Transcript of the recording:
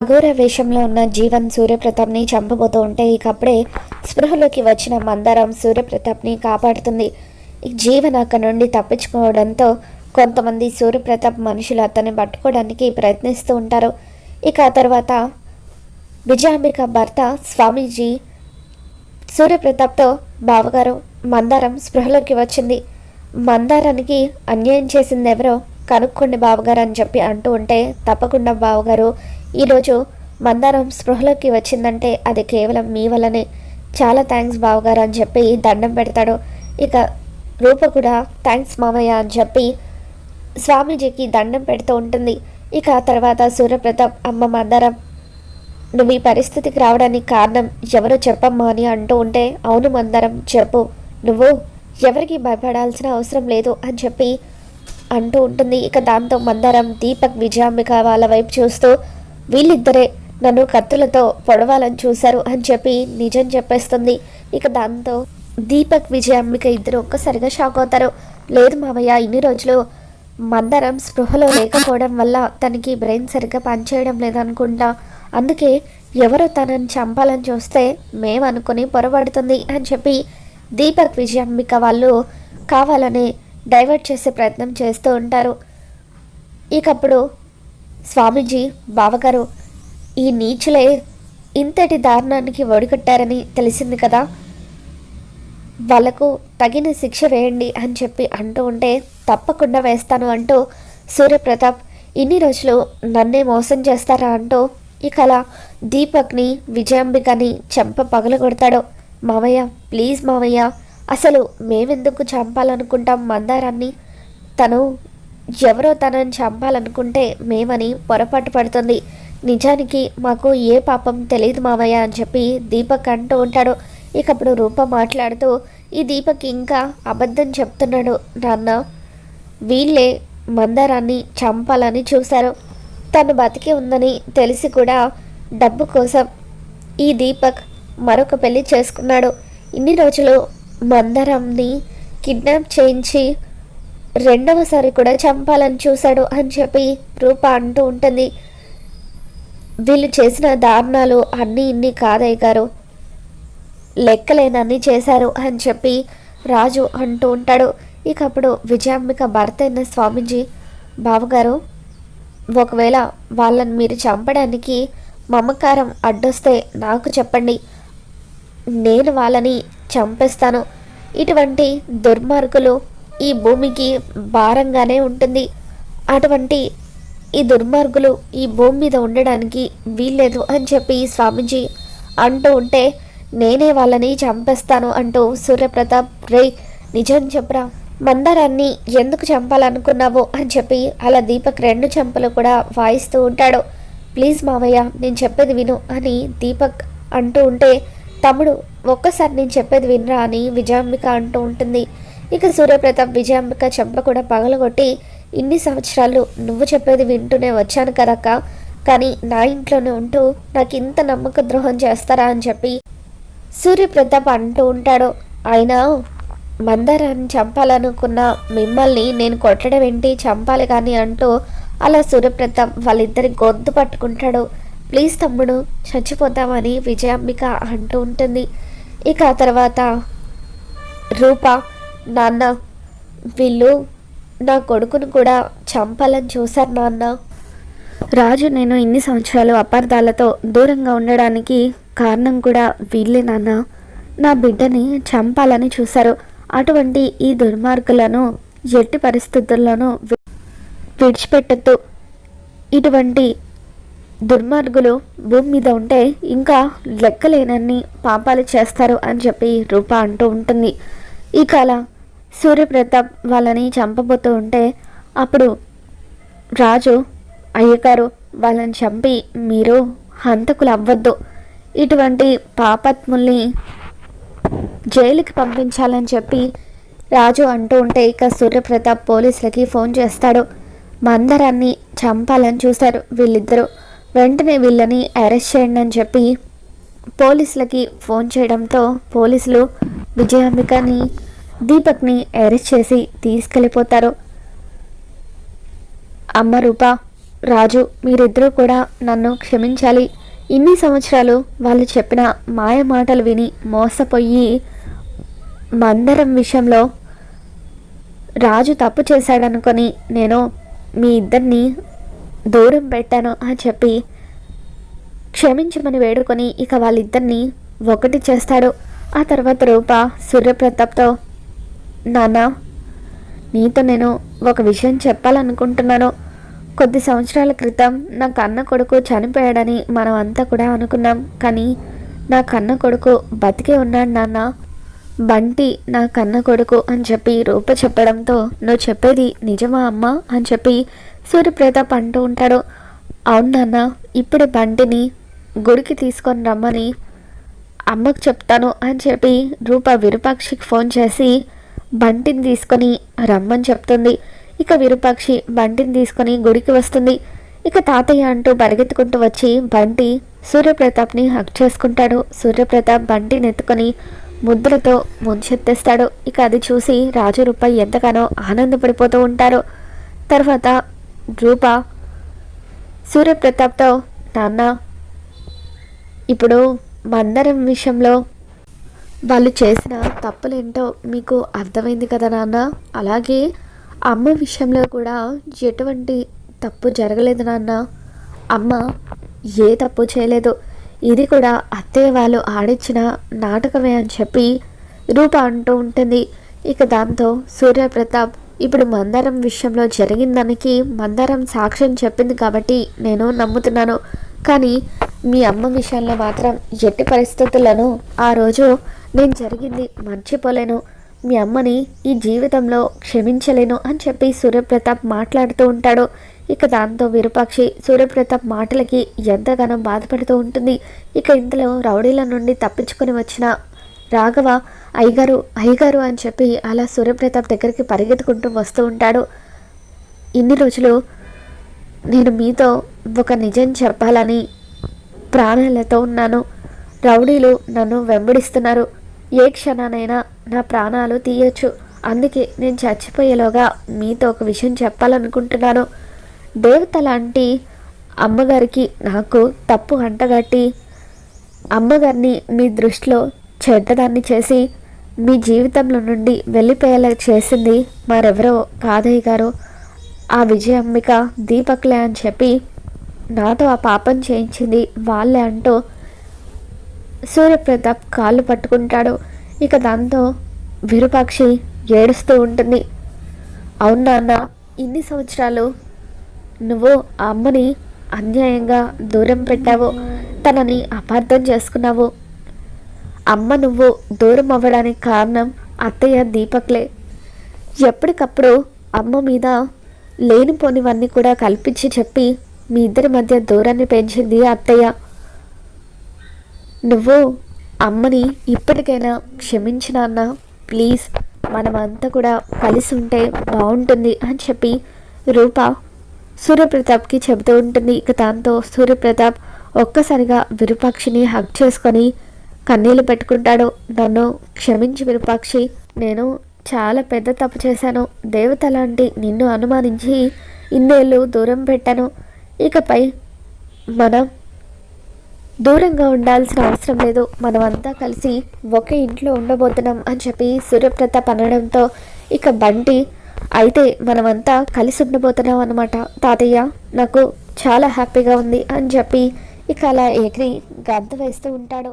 అఘోర వేషంలో ఉన్న జీవన్ సూర్యప్రతాప్ని చంపబోతూ ఉంటే ఇక అప్పుడే స్పృహలోకి వచ్చిన మందారం సూర్యప్రతాప్ని కాపాడుతుంది. ఈ జీవన్ అక్కడ నుండి తప్పించుకోవడంతో కొంతమంది సూర్యప్రతాప్ మనుషులు అతన్ని పట్టుకోవడానికి ప్రయత్నిస్తూ ఉంటారు. ఇక ఆ తర్వాత విజయాంబిక భర్త స్వామీజీ సూర్యప్రతాప్తో బావగారు మందారం స్పృహలోకి వచ్చింది. మందారానికి అన్యాయం చేసింది ఎవరో కనుక్కోండి బావగారు అని చెప్పి అంటూ ఉంటే తప్పకుండా బావగారు ఈరోజు మందారం స్పృహలోకి వచ్చిందంటే అది కేవలం మీ వల్లనే. చాలా థ్యాంక్స్ బావగారు అని చెప్పి దండం పెడతాడు. ఇక రూప కూడా థ్యాంక్స్ మామయ్య అని చెప్పి స్వామీజీకి దండం పెడుతూ ఉంటుంది. ఇక తర్వాత సూర్యప్రతాప్ అమ్మ మందారం నువ్వు ఈ పరిస్థితికి రావడానికి కారణం ఎవరో చెప్పమ్మా అని అంటూ ఉంటే అవును మందరం చెప్పు. నువ్వు ఎవరికి భయపడాల్సిన అవసరం లేదు అని చెప్పి అంటూ ఉంటుంది. ఇక దాంతో మందరం దీపక్ విజయాంబిక వాళ్ళ వైపు చూస్తూ వీళ్ళిద్దరే నన్ను కత్తులతో పొడవాలని చూశారు అని చెప్పి నిజం చెప్పేస్తుంది. ఇక దాంతో దీపక్ విజయాంబిక ఇద్దరు ఒక్కసారిగా షాక్ అవుతారు. లేదు మావయ్య ఇన్ని రోజులు మందరం స్పృహలో లేకపోవడం వల్ల తనకి బ్రెయిన్ సరిగ్గా పనిచేయడం లేదనుకుంటా. అందుకే ఎవరు తనని చంపాలని చూస్తే మేమనుకుని పొరబడుతుంది అని చెప్పి దీపక్ విజయాంబిక వాళ్ళు కావాలని డైవర్ట్ చేసే ప్రయత్నం చేస్తూ ఉంటారు. ఇకప్పుడు స్వామీజీ బావగారు ఈ నీచులే ఇంతటి దారుణానికి ఒడిగట్టారని తెలిసింది కదా? వాళ్ళకు తగిన శిక్ష వేయండి అని చెప్పి అంటూ ఉంటే తప్పకుండా వేస్తాను అంటూ సూర్యప్రతాప్ ఇన్ని రోజులు నన్నే మోసం చేస్తారా అంటూ ఇక అలా దీపక్ని విజయాంబికని చెంప పగలగొడతాడు. మావయ్య ప్లీజ్ మావయ్య అసలు మేమెందుకు చంపాలనుకుంటాం మందారాన్ని? తను ఎవరో తనని చంపాలనుకుంటే మేమని పొరపాటు పడుతుంది. నిజానికి మాకు ఏ పాపం తెలియదు మావయ్య అని చెప్పి దీపక్ అంటూ ఉంటాడు. ఇకప్పుడు రూప మాట్లాడుతూ ఈ దీపక్ ఇంకా అబద్ధం చెప్తున్నాడు నాన్న. వీళ్ళే మందారాన్ని చంపాలని చూశారు. తను బతికి ఉందని తెలిసి కూడా డబ్బు కోసం ఈ దీపక్ మరొక పెళ్ళి చేసుకున్నాడు. ఇన్ని రోజులు మందరంని కిడ్నాప్ చేయించి రెండవసారి కూడా చంపాలని చూశాడు అని చెప్పి రూప అంటూ ఉంటుంది. వీళ్ళు చేసిన దారుణాలు అన్నీ ఇన్ని కాదయ్య గారు. లెక్కలేనన్నీ చేశారు అని చెప్పి రాజు అంటూ ఉంటాడు. ఇక అప్పుడు విజయాంబిక భర్త అయిన స్వామీజీ బావగారు ఒకవేళ వాళ్ళని మీరు చంపడానికి మమకారం అడ్డొస్తే నాకు చెప్పండి. నేను వాళ్ళని చంపేస్తాను. ఇటువంటి దుర్మార్గులు ఈ భూమికి భారంగానే ఉంటుంది. అటువంటి ఈ దుర్మార్గులు ఈ భూమి మీద ఉండడానికి వీల్లేదు అని చెప్పి స్వామీజీ అంటూ ఉంటే నేనే వాళ్ళని చంపేస్తాను అంటూ సూర్యప్రతాప్ రే నిజం చెప్పరా. మందారాన్ని ఎందుకు చంపాలనుకున్నావు? అని చెప్పి అలా దీపక్ రెండు చెంపలు కూడా వాయిస్తూ ఉంటాడు. ప్లీజ్ మావయ్య నేను చెప్పేది విను అని దీపక్ అంటూ ఉంటే తమ్ముడు ఒక్కసారి నేను చెప్పేది వినరా అని విజయాంబిక అంటూ ఉంటుంది. ఇక సూర్యప్రతాప్ విజయాంబిక చెంప కూడా పగలగొట్టి ఇన్ని సంవత్సరాలు నువ్వు చెప్పేది వింటూనే వచ్చాను కదక్క. కానీ నా ఇంట్లోనే ఉంటూ నాకు ఇంత నమ్మక ద్రోహం చేస్తారా అని చెప్పి సూర్యప్రతాప్ అంటూ ఉంటాడు. అయినా మందారాన్ని చంపాలనుకున్న మిమ్మల్ని నేను కొట్టడం ఏంటి? చంపాలి కానీ అంటూ అలా సూర్యప్రతాప్ వాళ్ళిద్దరి గొంతు పట్టుకుంటాడు. ప్లీజ్ తమ్ముడు చచ్చిపోతామని విజయాంబిక అంటూ ఉంటుంది. ఇక ఆ తర్వాత రూప నాన్న వీళ్ళు నా కొడుకును కూడా చంపాలని చూశారు నాన్న. రాజు నేను ఇన్ని సంవత్సరాలు అపార్థాలతో దూరంగా ఉండడానికి కారణం కూడా వీళ్ళే నాన్న. నా బిడ్డని చంపాలని చూశారు. అటువంటి ఈ దుర్మార్గులను ఎట్టి పరిస్థితుల్లోనూ విడిచిపెట్టద్దు. ఇటువంటి దుర్మార్గులు భూమి మీద ఉంటే ఇంకా లెక్కలేనన్ని పాపాలు చేస్తారు అని చెప్పి రూప అంటూ ఉంటుంది. ఈ అలా సూర్యప్రతాప్ వాళ్ళని చంపబోతూ ఉంటే అప్పుడు రాజు అయ్యగారు వాళ్ళని చంపి మీరు హంతకులు అవ్వద్దు. ఇటువంటి పాపత్ముల్ని జైలుకి పంపించాలని చెప్పి రాజు అంటూ ఉంటే ఇక సూర్యప్రతాప్ పోలీసులకి ఫోన్ చేస్తాడు. మందరాన్ని చంపాలని చూశారు వీళ్ళిద్దరూ. వెంటనే వీళ్ళని అరెస్ట్ చేయండి అని చెప్పి పోలీసులకి ఫోన్ చేయడంతో పోలీసులు విజయాంబికని దీపక్ని అరెస్ట్ చేసి తీసుకెళ్ళిపోతారు. అమ్మ రూప రాజు మీరిద్దరూ కూడా నన్ను క్షమించాలి. ఇన్ని సంవత్సరాలు వాళ్ళు చెప్పిన మాయ మాటలు విని మోసపోయి మందరం విషయంలో రాజు తప్పు చేశాడనుకొని నేను మీ ఇద్దరిని దూరం పెట్టాను అని చెప్పి క్షమించమని వేడుకొని ఇక వాళ్ళిద్దరిని ఒకటి చేస్తాడు. ఆ తర్వాత రూప సూర్యప్రతాప్తో నానా నీతో నేను ఒక విషయం చెప్పాలనుకుంటున్నాను. కొద్ది సంవత్సరాల క్రితం నా కన్న కొడుకు చనిపోయాడని మనం అంతా కూడా అనుకున్నాం. కానీ నా కన్న కొడుకు బతికే ఉన్నాడు నాన్న. బంటి నా కన్న కొడుకు అని చెప్పి రూప చెప్పడంతో నువ్వు చెప్పేది నిజమా అమ్మ అని చెప్పి సూర్యప్రతాప్ అంటూ ఉంటాడు. అవును నాన్న ఇప్పుడే బంటిని గుడికి తీసుకొని రమ్మని అమ్మకు చెప్తాను అని చెప్పి రూప విరూపాక్షికి ఫోన్ చేసి బంటిని తీసుకొని రమ్మని చెప్తుంది. ఇక విరూపాక్షి బంటిని తీసుకొని గుడికి వస్తుంది. ఇక తాతయ్య అంటూ పరిగెత్తుకుంటూ వచ్చి బంటి సూర్యప్రతాప్ని హక్ చేసుకుంటాడు. సూర్యప్రతాప్ బంటిని ఎత్తుకొని ముద్రతో ముంచెత్తేస్తాడు. ఇక అది చూసి రాజు రూప ఎంతగానో ఆనందపడిపోతూ ఉంటారు. తర్వాత రూప సూర్యప్రతాప్తో నాన్న ఇప్పుడు మందరం విషయంలో వాళ్ళు చేసిన తప్పులేంటో మీకు అర్థమైంది కదా నాన్న? అలాగే అమ్మ విషయంలో కూడా ఎటువంటి తప్పు జరగలేదు నాన్న. అమ్మ ఏ తప్పు చేయలేదు. ఇది కూడా అత్తయ్య వాళ్ళు ఆడించిన నాటకమే అని చెప్పి రూప అంటూ ఉంటుంది. ఇక దాంతో సూర్యప్రతాప్ ఇప్పుడు మందారం విషయంలో జరిగిన దానికి మందారం సాక్ష్యం చెప్పింది కాబట్టి నేను నమ్ముతున్నాను. కానీ మీ అమ్మ విషయంలో మాత్రం ఎట్టి పరిస్థితులను ఆ రోజు నేను జరిగింది మర్చిపోలేను. మీ అమ్మని ఈ జీవితంలో క్షమించలేను అని చెప్పి సూర్యప్రతాప్ మాట్లాడుతూ ఉంటాడు. ఇక దాంతో విరూపాక్షి సూర్యప్రతాప్ మాటలకి ఎంతగానో బాధపడుతూ ఉంటుంది. ఇక ఇంతలో రౌడీల నుండి తప్పించుకొని వచ్చిన రాఘవ అయ్యగారు అయ్యగారు అని చెప్పి అలా సూర్యప్రతాప్ దగ్గరికి పరిగెత్తుకుంటూ వస్తూ ఉంటాడు. ఇన్ని రోజులు నేను మీతో ఒక నిజం చెప్పాలని ప్రాణాలతో ఉన్నాను. రౌడీలు నన్ను వెంబడిస్తున్నారు. ఏ క్షణానైనా నా ప్రాణాలు తీయచ్చు. అందుకే నేను చచ్చిపోయేలోగా మీతో ఒక విషయం చెప్పాలనుకుంటున్నాను. దేవత లాంటి అమ్మగారికి నాకు తప్పు అంటగట్టి అమ్మగారిని మీ దృష్టిలో చెడ్డదాన్ని చేసి మీ జీవితంలో నుండి వెళ్ళిపోయేలా చేసింది మరెవరో కాదయ్య గారు. ఆ విజయాంబిక దీపక్లే అని చెప్పి నాతో ఆ పాపం చేయించింది వాళ్ళే అంటూ సూర్యప్రతాప్ కాళ్ళు పట్టుకుంటాడు. ఇక దాంతో విరూపాక్షి ఏడుస్తూ ఉంటుంది. అవును నాన్న ఇన్ని సంవత్సరాలు నువ్వు ఆ అమ్మని అన్యాయంగా దూరం పెట్టావు. తనని అపార్థం చేసుకున్నావు. అమ్మ నువ్వు దూరం అవ్వడానికి కారణం అత్తయ్య దీపక్లే. ఎప్పటికప్పుడు అమ్మ మీద లేనిపోనివన్నీ కూడా కల్పించి చెప్పి మీ ఇద్దరి మధ్య దూరాన్ని పెంచింది అత్తయ్య. నువ్వు అమ్మని ఇప్పటికైనా క్షమించిన అన్న ప్లీజ్ మనమంతా కూడా కలిసి ఉంటే బాగుంటుంది అని చెప్పి రూప సూర్యప్రతాప్కి చెబుతూ ఉంటుంది. ఇక దాంతో సూర్యప్రతాప్ ఒక్కసారిగా విరూపాక్షిని హక్ చేసుకొని కన్నీళ్ళు పెట్టుకుంటాడు. నన్ను క్షమించి విరూపాక్షి నేను చాలా పెద్ద తప్పు చేశాను. దేవత లాంటి నిన్ను అనుమానించి ఇన్నేళ్ళు దూరం పెట్టాను. ఇకపై మనం దూరంగా ఉండాల్సిన అవసరం లేదు. మనమంతా కలిసి ఒకే ఇంట్లో ఉండబోతున్నాం అని చెప్పి సూర్యప్రతాప్ అనడంతో ఇక బంటి అయితే మనమంతా కలిసి ఉండబోతున్నాం అనమాట తాతయ్య నాకు చాలా హ్యాపీగా ఉంది అని చెప్పి ఇక అలా ఎగిరి గద్ద వేస్తూ ఉంటాడు.